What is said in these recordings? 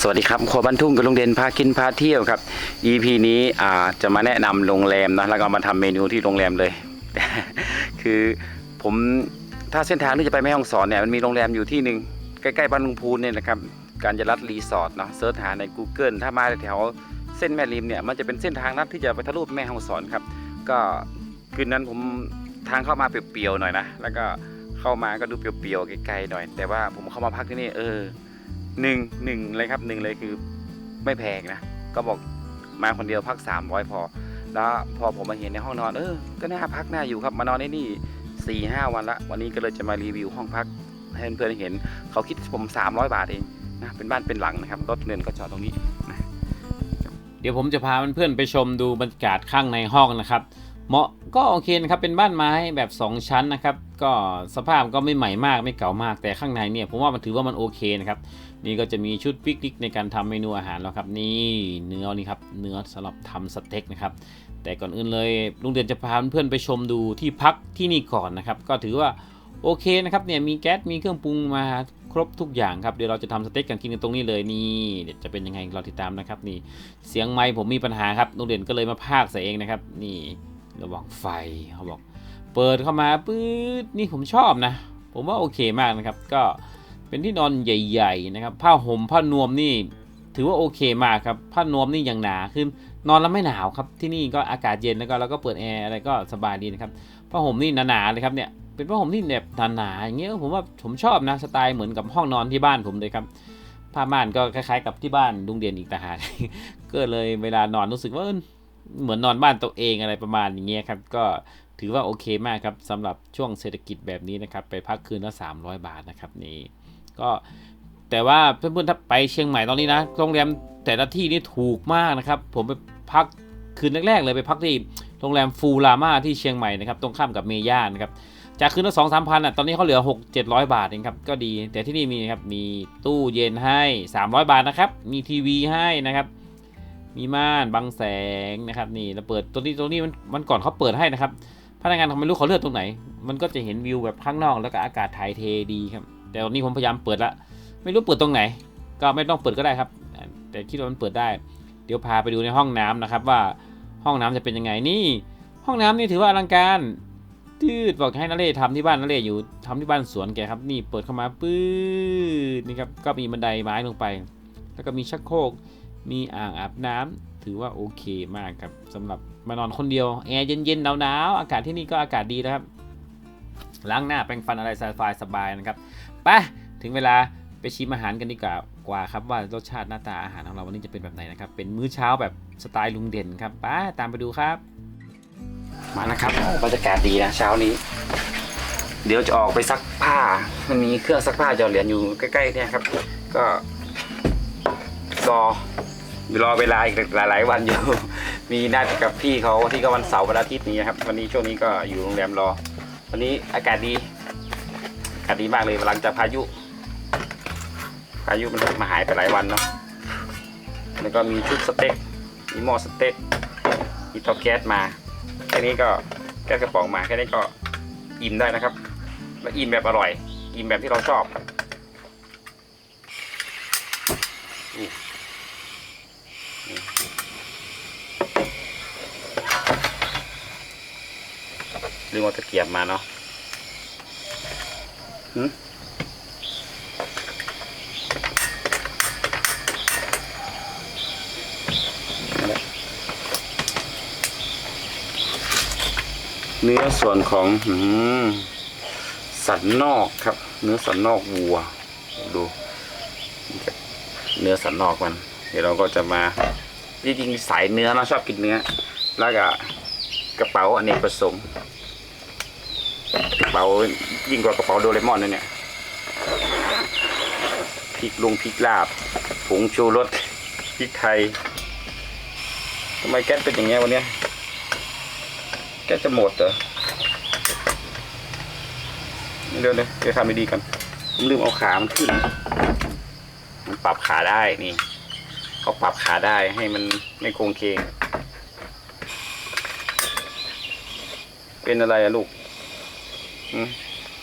สวัสดีครับครัวบ้านทุ่งกับลุงเด่นพากินพาเที่ยวครับ EP นี้อ่าจะมาแนะนำโรงแรมนะแล้วก็มาทำเมนูที่โรงแรมเลย คือผมถ้าเส้นทางที่จะไปแม่ฮ่องสอนเนี่ยมันมีโรงแรมอยู่ที่หนึ่งใกล้ๆบ้านลุงพูนเนี่ยนะครับการจรัดรีสอร์ทเนาะเซิร์ชหาใน Google ถ้ามาแถวเส้นแม่ริมเนี่ยมันจะเป็นเส้นทางลัดที่จะไปทะลุแม่ฮ่องสอนครับ ก็คืนนั้นผมทางเข้ามาเปรียวๆหน่อยนะแล้วก็เข้ามาก็ดูเปรียวๆไกลๆหน่อย แต่ว่าผมเข้ามาพักที่นี่เออ หนึ่งหนึ่งเลยครับหนึ่งเลยคือไม่แพงนะก็บอกมาคนเดียวพัก 300 พอ แล้วพอผมมาเห็นในห้องนอนเออก็น่าพักน่าอยู่ครับมานอนในนี่สี่ห้าวันละ วันนี้ก็เลยจะมารีวิวห้องพักให้เพื่อนๆเห็น เขาคิดผม 300 บาทเองนะเป็นบ้านเป็นหลังนะครับรถเงินก็จอดตรงนี้นะเดี๋ยวผมจะพาเพื่อนๆไปชมดูบรรยากาศข้างในห้องนะครับเหมาะก็โอเคนะครับเป็นบ้านไม้แบบ 2 ชั้นนะครับ ก็สภาพก็ไม่ใหม่มากไม่เก่ามากแต่ข้างในเนี่ยผมว่ามันถือว่ามันโอเคนะครับนี่ก็จะมีชุดปิกนิกในการทำเมนูอาหารแล้วครับนี่เนื้อนี่ครับเนื้อสำหรับทำสเต็กนะครับแต่ก่อนอื่นเลยลุงเดือนจะพาเพื่อนไปชมดูที่พักที่นี่ก่อนนะครับก็ถือว่าโอเคนะครับเนี่ยมีแก๊สมีเครื่องปรุงมาครบทุกอย่างครับเดี๋ยวเราจะทำสเต็กกันกินกันตรงนี้เลยนี่เดี๋ยวจะเป็นยังไงเราติดตามนะครับนี่เสียงไม้ผมมีปัญหาครับลุงเด่นก็เลยมาพากใส่เองนะครับนี่ระวังไฟเขาบอก เปิดเข้ามาปื๊ดนี่ผมชอบนะ ผมว่าโอเคมากนะครับ ก็เป็นที่นอนใหญ่ๆนะครับ ผ้าห่มผ้านวมนี่ถือว่าโอเคมากครับผ้านวมนี่อย่างหนาคือนนอนแล้วไม่หนาวครับที่นี่ก็อากาศเย็นแล้วก็เราก็เปิดแอร์อะไรก็สบายดีนะครับผ้าห่มนี่หนาๆเลยครับเนี่ยเป็นผ้าห่มที่แบบหนาๆอย่างเงี้ยผมว่าผมชอบนะสไตล์เหมือนกับห้องนอนที่บ้านผมเลยครับผ้าม่านก็คล้ายๆกับที่บ้านลุงเด่นอีกต่างหากก็เลยเวลานอนรู้สึกว่าเหมือนนอนบ้านตัวเองอะไรประมาณอย่างเงี้ยครับ ก็ ถือว่าโอเคมากครับสำหรับช่วงเศรษฐกิจแบบนี้นะครับ ไปพักคืนละ 300 บาทนะครับนี่ก็แต่ว่าเพื่อนๆถ้าไปเชียงใหม่ตอนนี้นะโรงแรมแต่ละที่นี่ถูกมากนะครับ ผมไปพักคืนแรกๆเลยไปพักที่โรงแรมฟูรามาที่เชียงใหม่นะครับตรงข้ามกับเมย่านะครับจากคืนละสองสามพันอะตอนนี้เขาเหลือ 6 700 บาทเองครับก็ดี แต่ที่นี่มีครับมีตู้เย็นให้ 300 บาทนะครับมีทีวีให้นะครับมีม่านบังแสงนะครับนี่เราเปิดตัวนี้ตัวนี้มันมันก่อนเขาเปิดให้นะครับ พนักงานเขาไม่รู้เขาเลือกตรงไหน มันก็จะเห็นวิวแบบข้างนอกแล้วก็อากาศถ่ายเทดีครับ แต่ตอนนี้ผมพยายามเปิดละ ไม่รู้เปิดตรงไหน ก็ไม่ต้องเปิดก็ได้ครับ แต่คิดว่ามันเปิดได้ เดี๋ยวพาไปดูในห้องน้ำนะครับ ว่าห้องน้ำจะเป็นยังไงนี่ ห้องน้ำนี่ถือว่าอลังการตืดบอกให้นาเล่ทำที่บ้านนาเล่อยู่ทำที่บ้านสวนแกครับ นี่เปิดเข้ามาปื๊ดนี่ครับก็มีบันไดไม้ลงไป แล้วก็มีชักโครกมีอ่างอาบน้ำ ถือว่าโอเคมากครับสำหรับมานอนคนเดียวแอร์เย็นๆหนาวๆอากาศที่นี่ก็อากาศดีนะครับล้างหน้าแปรงฟันอะไรสบายสบายนะครับไปถึงเวลาไปชิมอาหารกันดีกว่ากว่าครับว่ารสชาติหน้าตาอาหารของเราวันนี้จะเป็นแบบไหนนะครับเป็นมื้อเช้าแบบสไตล์ลุงเด่นครับไปตามไปดูครับ มานะครับบรรยากาศดีนะเช้านี้ เดี๋ยวจะออกไปซักผ้า มันมีเครื่องซักผ้าหยอดเหรียญอยู่ใกล้ๆเนี่ยครับ ก็รอ รอเวลาอีกหลาย ๆ วันอยู่ มีนัดกับพี่เขาที่ก็วันเสาร์วันอาทิตย์นี้ครับ วันนี้ช่วงนี้ก็อยู่โรงแรมรอ วันนี้อากาศดี อากาศดีมากเลยหลังจากพายุ พายุมันมาหายไปหลายวันเนาะ แล้วก็มีชุดสเต็ก มีหม้อสเต็ก มีเตาแก๊สมา แค่นี้ก็แก๊สกระป๋องมาแค่นี้ก็อิ่มได้นะครับ และอิ่มแบบอร่อย อิ่มแบบที่เราชอบนี่ ลืมเอาตะเกียบมาเนาะหึนั่นแหละเนื้อส่วนของอสันนอกครับ เนื้อสันนอกวัว ดู เนื้อสันนอกมัน เดี๋ยวเราก็จะมาจริงๆสายเนื้อเราชอบกินเนื้อ แล้วก็กระเป๋าอเนกประสงค์ ป๋ายิ่งกว่ากระเป๋าโดเรมอนนะเนี่ยพริกลุงพริกลาบผงชูรสพริกไทยทำไมแก๊สเป็นอย่างเงี้ยวันเนี้ยแก๊สจะหมดเหรอเดี๋ยวเดี๋ยวเดี๋ยวทำดีๆกันผมลืมเอาขามันขึ้น มันปรับขาได้นี่เขาปรับขาได้ให้มันไม่โครงเคงเป็นอะไรอะลูก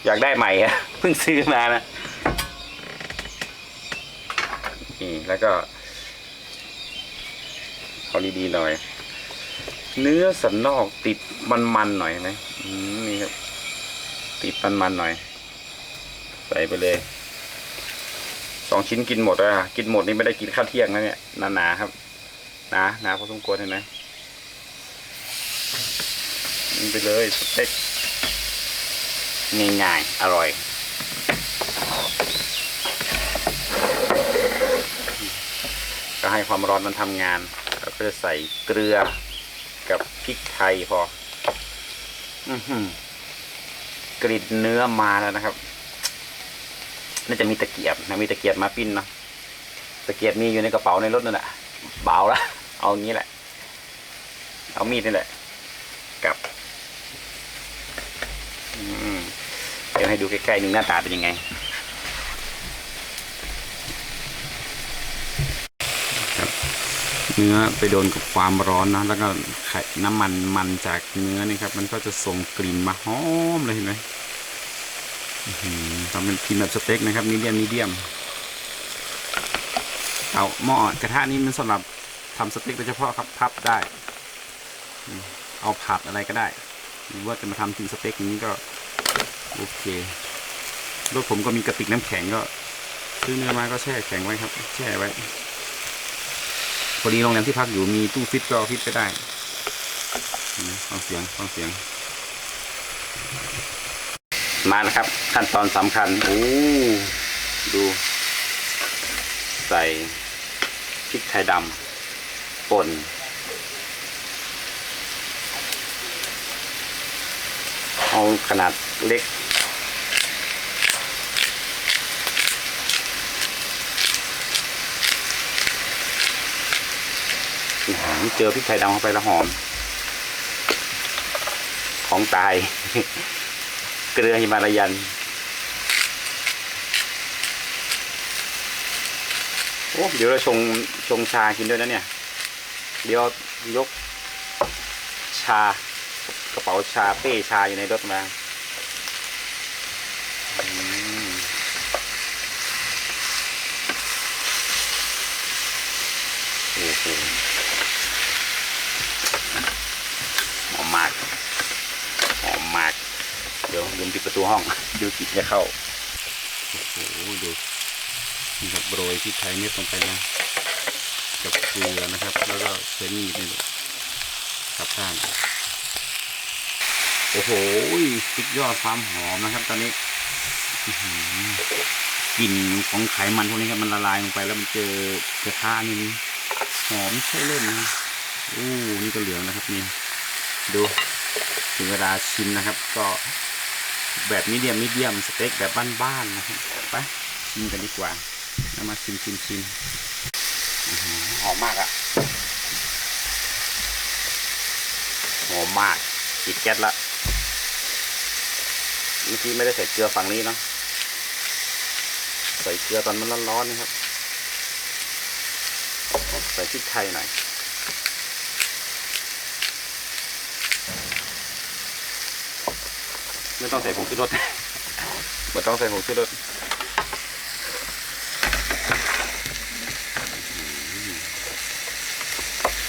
อยากได้ใหม่อะเพิ่งซื้อมานะนี่แล้วก็เอาดีๆหน่อย เนื้อสันนอกติดมันๆหน่อยไหมนี่ครับ ติดมันๆหน่อย ใส่ไปเลยสองชิ้นกินหมดอะกินหมดนี่ไม่ได้กินข้าวเที่ยงนะเนี่ยหนาๆครับหนาหนาพอสมควรเห็นไหมนี่ไปเลยสเต็ก ง่ายๆ อร่อย ก็ให้ความร้อนมันทำงานแล้วก็จะใส่เกลือกับพริกไทยพอกลิ่นเนื้อมาแล้วนะครับ น่าจะมีตะเกียบนะมีตะเกียบมาปิ้นเนาะตะเกียบมีอยู่ในกระเป๋าในรถนั่นแหละเบาละเอางี้แหละ เอามีดนี่แหละกับ อืม ให้ดูใกล้ๆหนึ่งหน้าตาเป็นยังไงเนื้อไปโดนกับความร้อนนะแล้วก็ไข่น้ำมันมันจากเนื้อนี่ครับ มันก็จะส่งกลิ่นมาหอมเลยเห็นไหมทำเป็นกินแบบสเต็กนะครับมีเดียมมีเดียมเอาหม้อกระทะนี้มันสำหรับทำสเต็กโดยเฉพาะครับพับได้ เอาผัดอะไรก็ได้หรือว่าจะมาทำกินสเต็กนี้ก็ โอเครถผมก็มีกระติกน้ำแข็งก็ซื้อเนื้อมาก็แช่แข็งไว้ครับ แช่ไว้ พอดีโรงแรมที่พักอยู่มีตู้ฟิตก็เอาฟิตไปได้เห็นไหมฟังเสียงฟังเสียง มาแล้วครับ ขั้นตอนสำคัญโอ้ดู ใส่พริกไทยดำป่นเอาขนาดเล็ก อื้อหือ เจอพริกไทยดำเข้าไปแล้วหอม ของตาย เกลือหิมาลายัน โอ้เดี๋ยวเราชงชงชากินด้วยนะเนี่ย เดี๋ยวยกชากระเป๋าชาเป้ชาอยู่ในรถมาโอ้โห หอมมาก หอมมาก เดี๋ยวลืมปิดประตูห้องดี๋ยวกินจะเข้า โอ้โหดูนี่ครับโรยพริกไทยเม็ดลงไปนะกับเกลือนะครับ แล้วก็ใช้มีดนี่กับข้างโอ้โหสุดยอดความหอมนะครับ ตอนนี้กลิ่นของไขมันพวกนี้ครับมันละลายลงไปแล้วมันเจอกระทะนี่หอมใช่เล่นนะโอ้นี่ก็เหลืองนะครับนี่ดูถึงเวลาชิมนะครับ ก็ แบบมีเดียมมีเดียมสเต็กแบบบ้านๆนะครับไปชิมกันดีกว่าแล้วมาชิมชิมชิมหอมมากอะหอมมากปิดแก๊สละเมื่อกี้ไม่ได้ใส่เกลือฝั่งนี้เนาะใส่เกลือตอนมันร้อนๆนะครับใส่พริกไทยหน่อย ไม่ต้องใส่ผงชูรสไม่ต้องใส่ผงชูรส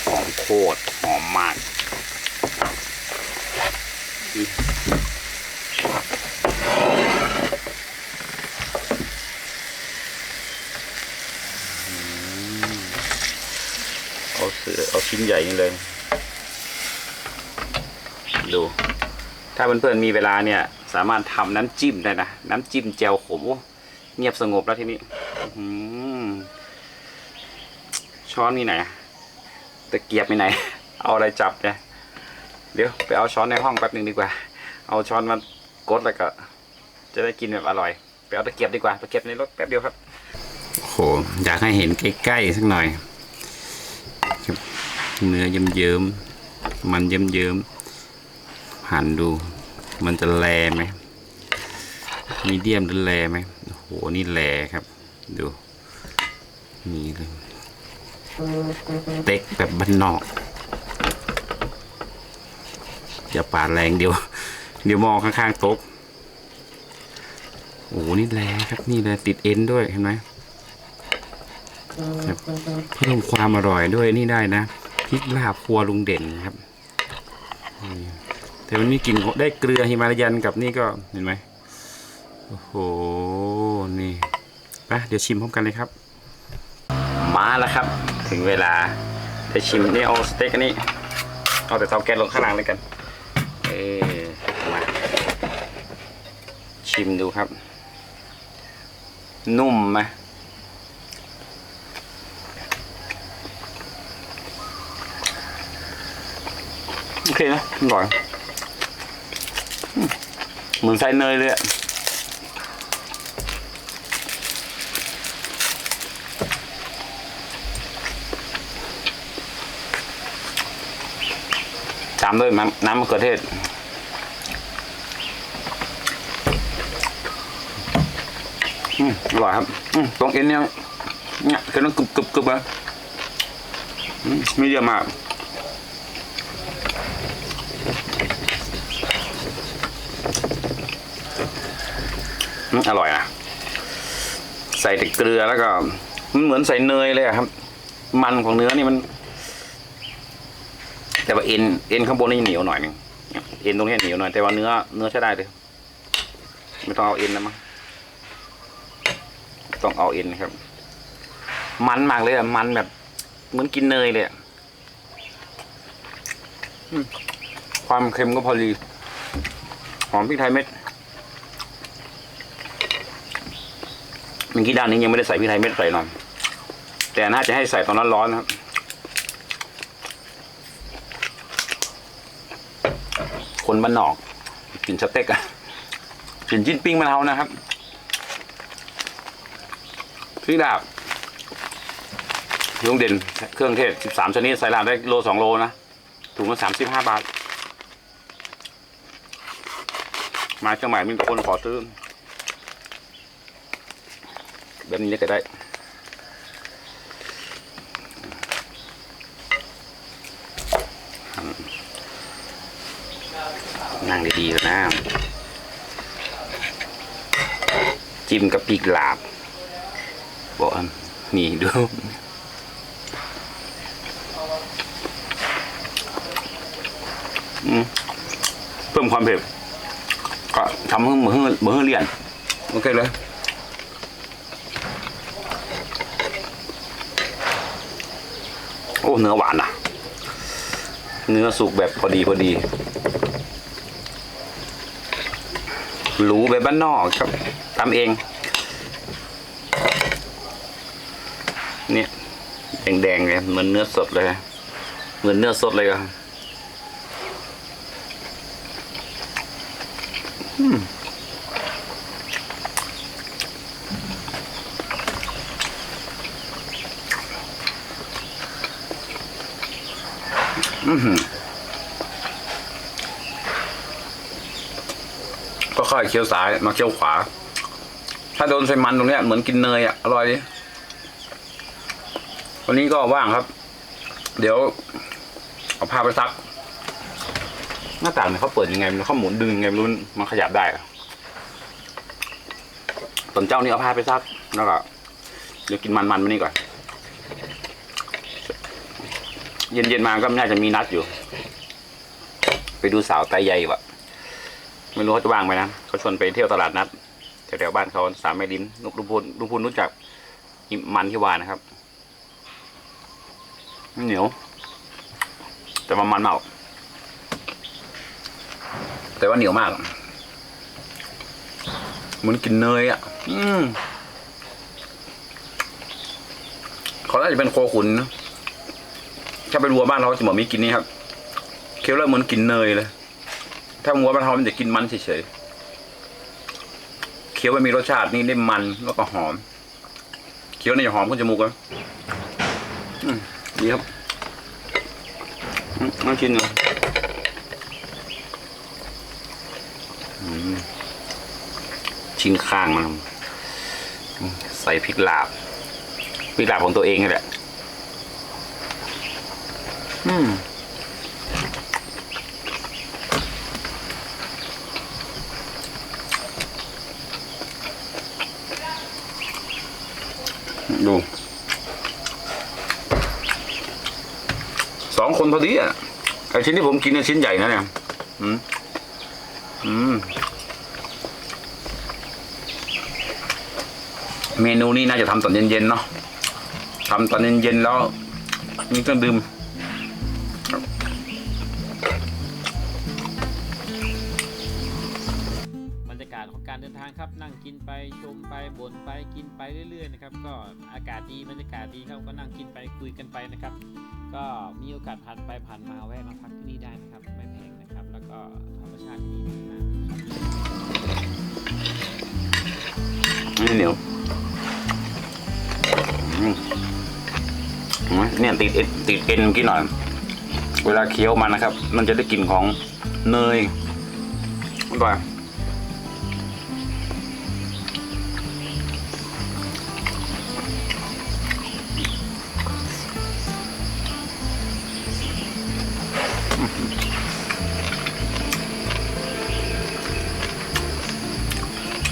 หอมโคตรหอมมากเอาเสือเอาชิ้นใหญ่นี่เลย ดู ถ้าเพื่อนๆมีเวลาเนี่ย สามารถทำน้ำจิ้มได้นะน้ำจิ้มแจ่วขมโอ้เงียบสงบแล้วทีนี้อช้อนมีไหนตะเกียบมีไหน เอาอะไรจับเนี่ยเดี๋ยวไปเอาช้อนในห้องแป๊บหนึ่งดีกว่า เอาช้อนมากดแล้วก็ จะได้กินแบบอร่อย ไปเอาตะเกียบดีกว่าตะเกียบในรถแป๊บเดียวครับโหอยากให้เห็นใกล้ๆสักหน่อยเนื้อเยิ้มๆมันเยิ้มๆ หั่นดู มันจะแลไหมมีเดียมหรือแลไหมโอ้โห นี่แลครับ ดูนี่เลยเต็กแบบบ้านนอก อย่าปาดแรงเดี๋ยว เดี๋ยวมองข้างๆโต๊ะโอ้โหนี่แลครับ นี่แลติดเอ็นด้วยเห็นไหมครับเพิ่มความอร่อยด้วยนี่ได้นะพริกลาบครัวลุงเด่นครับนี่ แต่มันมีกลิ่นได้เกลือฮิมาลายันกับนี่ก็เห็นไหมโอ้โห นี่ไปเดี๋ยวชิมพร้อมกันเลยครับ มาแล้วครับ ถึงเวลาจะชิมนี่เอาสเต็กอันนี้ เอาแต่เตาแก๊สลงข้างล่างเลยกัน เออมา ชิมดูครับ นุ่มไหมโอเคนะอร่อย เหมือนใส่เนยเลยอะตามด้วยน้ำมะเขือเทศอืมอร่อยครับอืมตรงเอ็นเนี่ยเนี่ยคือต้องกรึบกรึบกรึบอะอืมไม่เยอะมาก อร่อยนะใส่แต่เกลือแล้วก็ มันเหมือนใส่เนยเลยครับ มันของเนื้อนี่มัน แต่ว่าเอ็นเอ็นข้างบนนี่เหนียวหน่อยนึงเอ็นตรงนี้เหนียวหน่อยแต่ว่าเนื้อเนื้อใช้ได้เลยไม่ต้องเอาเอ็นนะมั้งต้องเอาเอ็นครับ มันมากเลยอะมันแบบ เหมือนกินเนยเลยความเค็มก็พอดีหอมพริกไทยเม็ด เมื่อกี้ด้านนี้ยังไม่ได้ใส่พริกไทยเม็ดใส่หน่อยแต่น่าจะให้ใส่ตอนร้อนๆนะครับคนบ้านนอกกินสเต็กอะกินจิ้นปิ้งมะนาวนะครับพริกดาบลุงเด่นเครื่องเทศ13ชนิดใส่ลาบได้โลสองโลนะถุงละ35บาท มาเชียงใหม่มีแต่คนขอซื้อ แบบนี้ก็ได้นั่งดีๆนะจิ้มกับปีกหลาบบอกนี่ดูเพิ่มความเผ็ดก็ทำให้เหมือนเหมือนเรียน โอเคเลย โอ้ เนื้อหวานอะเนื้อสุกแบบพอดีพอดีหรูแบบบ้านนอกครับทำเอง เนี่ยแดงๆเลยเหมือนเนื้อสดเลย เหมือนเนื้อสดเลยครับอืมอื้อหือ ก็ค่อยเคี้ยวซ้ายมาเคี้ยวขวา ถ้าโดนใส่มันตรงเนี้ยเหมือนกินเนยอะอร่อยดีวันนี้ก็ว่างครับ เดี๋ยว เอาผ้าไปซัก หน้าต่างเนี่ยเขาเปิดยังไงมันเขาหมุนดึงยังไงไม่รู้มันขยับได้ตอนเจ้านี่เอาผ้าไปซักแล้วก็เดี๋ยวกินมันมันมานี่ก่อน เย็นๆมาก็น่าจะมีนัดอยู่ ไปดูสาวไตใหญ่วะไม่รู้เขาจะว่างไหมนะเขาชวนไปเที่ยวตลาดนัดแถวๆบ้านเขาสามแม่ลิ้นลุงพูนลุงพูนรู้จักมันที่วานะครับเหนียว แต่ว่ามันเมาแต่ว่าเหนียวมากเหมือนกินเนยอะ อืมเขาน่าจะเป็นโคขุนนะ ถ้าเป็นวัวบ้านเราจะบอกมีกินนี่ครับเคี้ยวแล้วเหมือนกินเนยเลย ถ้าวัวบ้านเรามันจะกินมันเฉยๆเคี้ยวมันมีรสชาตินี่ได้มันแล้วก็หอมเคี้ยวในหอมขึ้นจมูกเลยอืมดีครับน้องชินเหรออืมชิ้นข้างมันใส่พริกลาบพริกลาบของตัวเองนี่แหละ ดูสองคนพอดีอะไอชิ้นที่ผมกินเนี่ยชิ้นใหญ่นะเนี่ยอืมอืมเมนูนี้น่าจะทำตอนเย็นๆเนาะทำตอนเย็นๆแล้วมีเครื่องดื่ม นั่งกินไปชมไปบ่นไปกินไปเรื่อยๆนะครับ ก็อากาศดีบรรยากาศดีครับก็นั่งกินไปคุยกันไปนะครับ ก็มีโอกาสผ่านไปผ่านมาแวะมาพักที่นี่ได้นะครับ ไม่แพงนะครับ แล้วก็ธรรมชาติที่นี่ดีมากครับไม่เหนียวเห็นไหมเนี่ยติดเอ็นติดเอ็นเมื่อกี้หน่อย เวลาเคี้ยวมันนะครับ มันจะได้กลิ่นของเนยอร่อย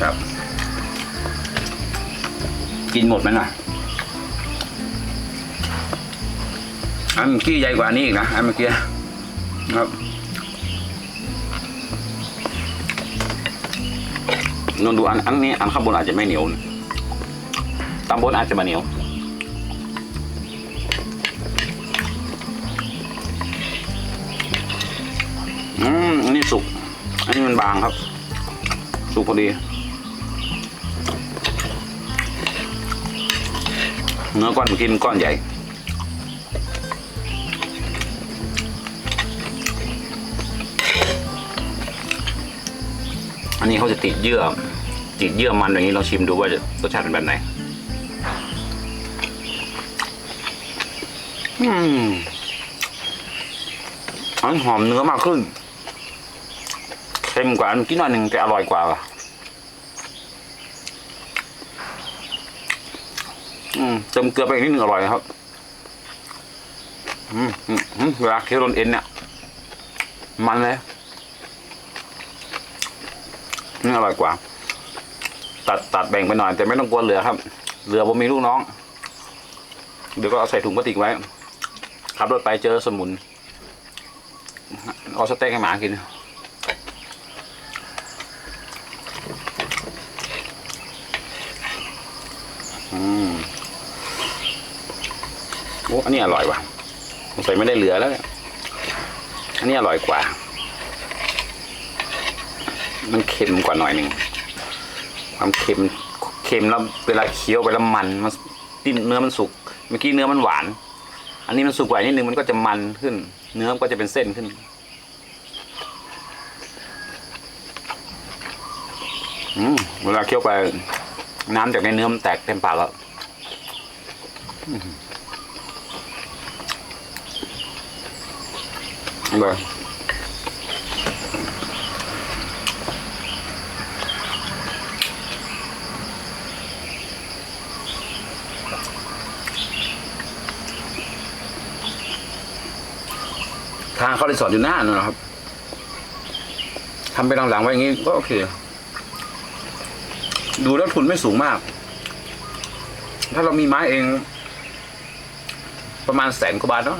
ครับ กินหมดไหมน่ะอันเมื่อกี้ใหญ่กว่านี้อีกนะอันเมื่อกี้ครับนนดูอันอันนี้อันข้างบนอาจจะไม่เหนียวนะตามบนอาจจะมาเหนียวอืมอันนี้สุก อันนี้มันบางครับ สุกพอดี นื้อก้อนเมื่อกี้มันก้อนใหญ่ อันนี้เขาจะติดเยื่อ ติดเยื่อมันอย่างนี้เราชิมดูว่ารสชาติเป็นแบบไหน อืมอันหอมเนื้อมากขึ้นเค็มกว่าอันเมื่อกี้หน่อยหนึ่งแต่อร่อยกว่าว่ะ อืมเติมเกลือไปอีกนิดหนึ่งอร่อยครับ อืมอืมเวลาเคี้ยวโดนเอ็นเนี่ย มันเลยนี่อร่อยกว่า ตัดตัดแบ่งไปหน่อย แต่ไม่ต้องกลัวเหลือครับ เหลือผมมีลูกน้อง เดี๋ยวก็เอาใส่ถุงพลาสติกไว้ขับรถไปเจอสมุน เอาสเต็กให้หมากิน อืมโอ้อันนี้อร่อยว่ะสงสัยไม่ได้เหลือแล้วเนี่ยอันนี้อร่อยกว่า มันเค็มกว่าหน่อยหนึ่ง ความเค็ม เค็มแล้วเวลาเคี้ยวไปแล้วมัน มันดิ้นเนื้อมันสุก เมื่อกี้เนื้อมันหวาน อันนี้มันสุกกว่านิดนึงมันก็จะมันขึ้น เนื้อมันก็จะเป็นเส้นขึ้นอืมเวลาเคี้ยวไปน้ำจากในเนื้อมันแตกเต็มปากแล้ว ทางเขารีสอร์ทอยู่หน้านั่นนะครับทำไปหลังๆไว้อย่างนี้ก็โอเค ดูแล้วทุนไม่สูงมาก ถ้าเรามีไม้เอง ประมาณแสนกว่าบาทเนาะ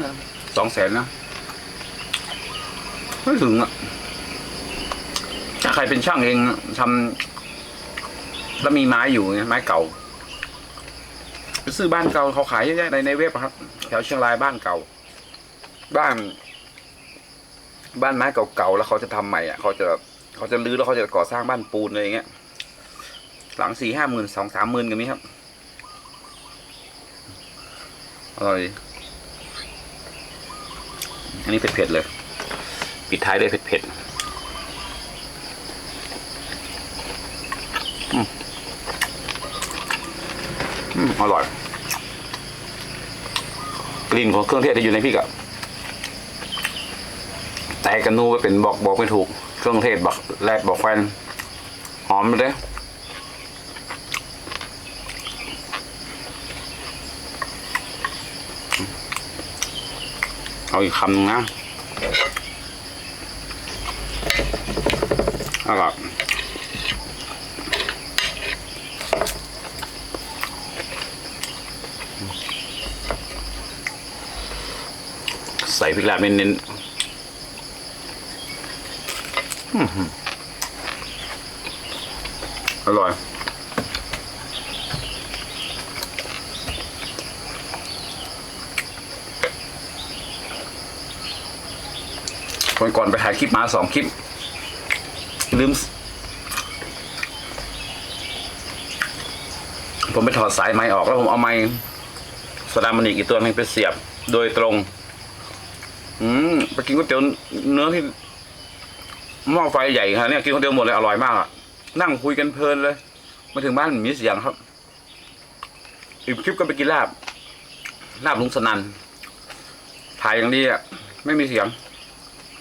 สองแสนนะ ไม่ถึงอะถ้าใครเป็นช่างเองทำแล้วมีไม้อยู่ไงไม้เก่าไปซื้อบ้านเก่าเขาขายเยอะแยะในในเว็บครับแถวเชียงรายบ้านเก่า บ้าน บ้านไม้เก่าๆแล้วเขาจะทำใหม่อะเขาจะเขาจะรื้อแล้วเขาจะก่อสร้างบ้านปูนอะไรอย่างเงี้ย หลังสี่ห้าหมื่นสองสามหมื่นกันนี้ครับอร่อยอันนี้เผ็ดๆเลย ปิดท้ายด้วยเผ็ดๆอืมอร่อยกลิ่นของเครื่องเทศที่อยู่ในพริกอะแต่กันนูไปเป็นบอกบอกไม่ถูก เครื่องเทศบอกแรดบอกแฟนหอมเลยเอาอีกคำหนึงนะ แล้วก็สส่พริกลาบเน้นๆอื้อหืออร่อยวันก่อนไปถ่ายคลิปมาสองคลิป ลืม ผมไปถอดสายไม้ออกแล้วผมเอาไม้สดามันอีกอีกตัวหนึงไปเสียบโดยตรง อืมไปกินก๋วยเตี๋ยวเนื้อที่หม้อไฟใหญ่ครับเนี่ยกินก๋วยเตี๋ยวหมดเลยอร่อยมากอะนั่งคุยกันเพลินเลย มาถึงบ้านมีเสียงครับอีกคลิปก็ไปกินลาบ ลาบลุงสนันถ่ายอย่างดีอะไม่มีเสียง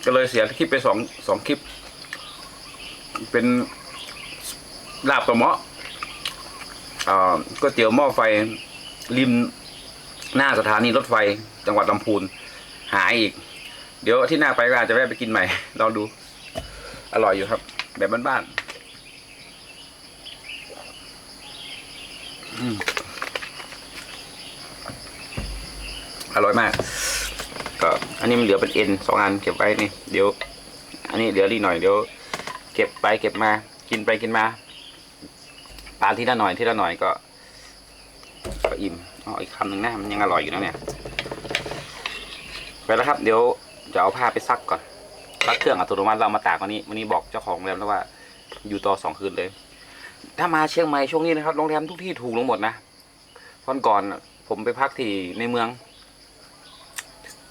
ก็เลยเสียคลิปไปสองสองคลิป เป็นลาบกระเมาะอ่าก๋วยเตี๋ยวหม้อไฟริมหน้าสถานีรถไฟจังหวัดลำพูน หายอีก เดี๋ยวที่หน้าไปก็อาจจะแวะไปกินใหม่ลองดู อร่อยอยู่ครับ แบบบ้านๆอืมอร่อยมาก ก็ อันนี้มันเหลือเป็นเอ็นสองอันเก็บไว้นี่ เดี๋ยว อันนี้เหลือรีหน่อยเดี๋ยว เก็บไปเก็บมา กินไปกินมาปลาทีละหน่อยทีละหน่อยก็ก็อิ่มอาอีกคำหนึ่งนะมันยังอร่อยอยู่นะเนี่ยไปแล้วครับ เดี๋ยวจะเอาผ้าไปซักก่อนซักเครื่องอัตโนมัติเรามาตากวันนี้วันนี้บอกเจ้าของโรงแรมแล้วว่า อยู่ต่อสองคืนเลย ถ้ามาเชียงใหม่ช่วงนี้นะครับโรงแรมทุกที่ถูกลงหมดนะวันก่อนผมไปพักที่ในเมือง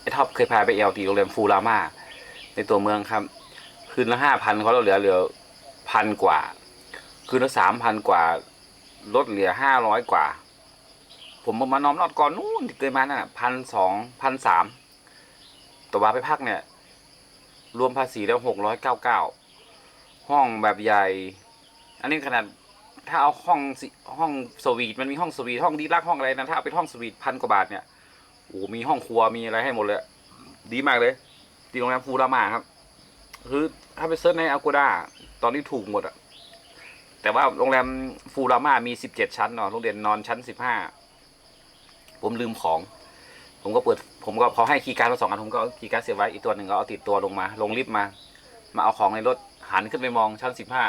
ไอ้ท็อปเคยพาไปเอลที่โรงแรมฟูรามาในตัวเมืองครับ คืนละห้าพันเขาเราเหลือเหลือพันกว่า คืนละสามพันกว่าลดเหลือห้าร้อยกว่า ผมมานอมนอดก่อนนู่นที่เคยมานั่นน่ะพันสองพันสามตัวว่าไปพักเนี่ย รวมภาษีแล้วหกร้อยเก้าเก้าห้องแบบใหญ่ อันนี้ขนาดถ้าเอาห้องห้องสวีทมันมีห้องสวีทห้องดีลักห้องอะไรนะถ้าเอาเป็นห้องสวีทพันกว่าบาทเนี่ยโอ้มีห้องครัวมีอะไรให้หมดเลย ดีมากเลยที่โรงแรมฟูรามาครับ คือถ้าไปเซิร์ชในอากูด้าตอนนี้ถูกหมดอะแต่ว่าโรงแรมฟูรามามีสิบเจ็ดชั้นเนาะโรงเรียนนอนชั้นสิบห้าผมลืมของ ผมก็เปิด ผมก็พอให้คีย์การ์ดมาสองอันผมก็คีย์การ์ดเสียไว้อีกตัวหนึ่งก็เอาติดตัวลงมา ลงลิฟต์มา มาเอาของในรถหันขึ้นไปมองชั้นสิบห้า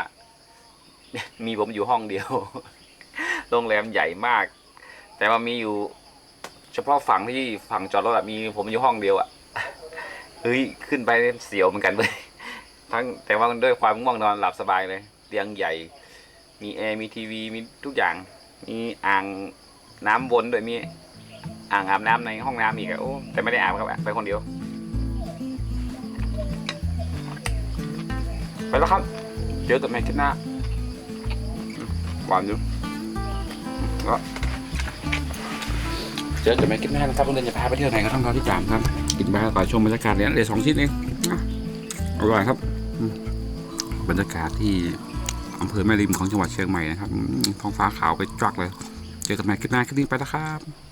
มีผมอยู่ห้องเดียว โรงแรมใหญ่มาก แต่ว่ามีอยู่ เฉพาะฝั่งที่ฝั่งจอดรถอะมีผมอยู่ห้องเดียวอะเฮ้ยขึ้นไปเสียวเหมือนกันเลย ทั้งแต่ว่าด้วยความง่วงนอนหลับสบายเลย เตียงใหญ่ มีแอร์มีทีวีมีทุกอย่าง มีอ่างน้ำวนด้วยมีอ่างอาบน้ำในห้องน้ำอีกอะโอ้แต่ไม่ได้อาบครับไปคนเดียวไปแล้วครับเจอกันใหม่คลิปหน้าหวานอยู่ก็เจอกันใหม่คลิปหน้านะครับโรงเรียนจะพาไปเที่ยวไหนก็ต้องรอที่จามครับกินไปก่อนชมบรรยากาศเนี่ยเลยสองชิ้นเองอร่อยครับ บรรยากาศที่อำเภอแม่ริมของจังหวัดเชียงใหม่นะครับท้องฟ้าขาวไปจักเลย เจอกันใหม่คลิปหน้าคลิปนี้ไปแล้วครับ